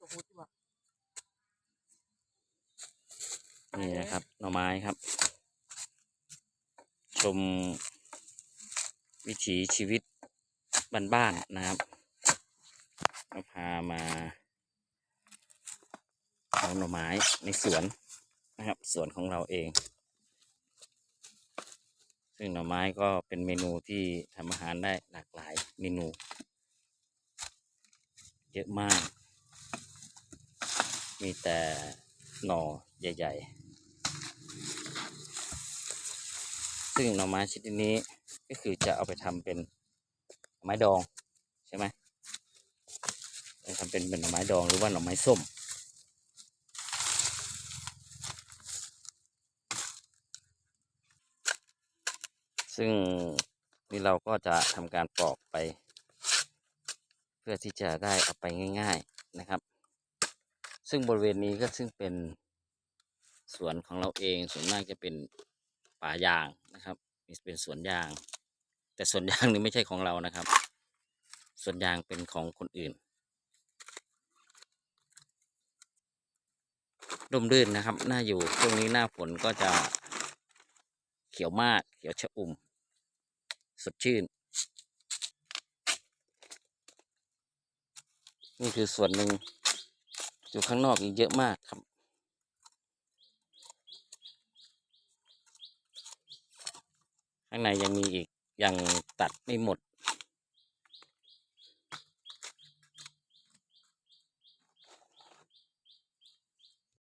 ตัวพูดดีกว่านี่นะครับ หน่อไม้ครับ ชมวิถีชีวิตบ้านๆนะครับก็พามาเอาหน่อไม้ในสวนนะครับ สวนของเราเอง ซึ่งหน่อไม้ก็เป็นเมนูที่ทำอาหารได้หลากหลายเมนู เยอะมาก มีแต่หน่อใหญ่ ๆ ซึ่งหน่อไม้ชนิดนี้ก็คือจะเอาไปทำเป็นไม้ดองใช่ไหมไปทำเป็นเป็นหน่อไม้ดองหรือว่าหน่อไม้ส้ม ซึ่งนี่เราก็จะทำการปอกไป เพื่อที่จะได้เอาไปง่าย ๆนะครับ ซึ่งบริเวณนี้ก็ซึ่งเป็นสวนของเราเองส่วนมากจะเป็นป่ายางนะครับนี่เป็นสวนยาง แต่สวนยางนี่ไม่ใช่ของเรานะครับสวนยางเป็นของคนอื่นร่มรื่นนะครับน่าอยู่ช่วงนี้หน้าฝนก็จะเขียวมาก เขียวชะอุ่ม สดชื่น นี่คือส่วนหนึ่ง อยู่ข้างนอกอีกเยอะมากครับ ข้างในยังมีอีกยังตัดไม่หมด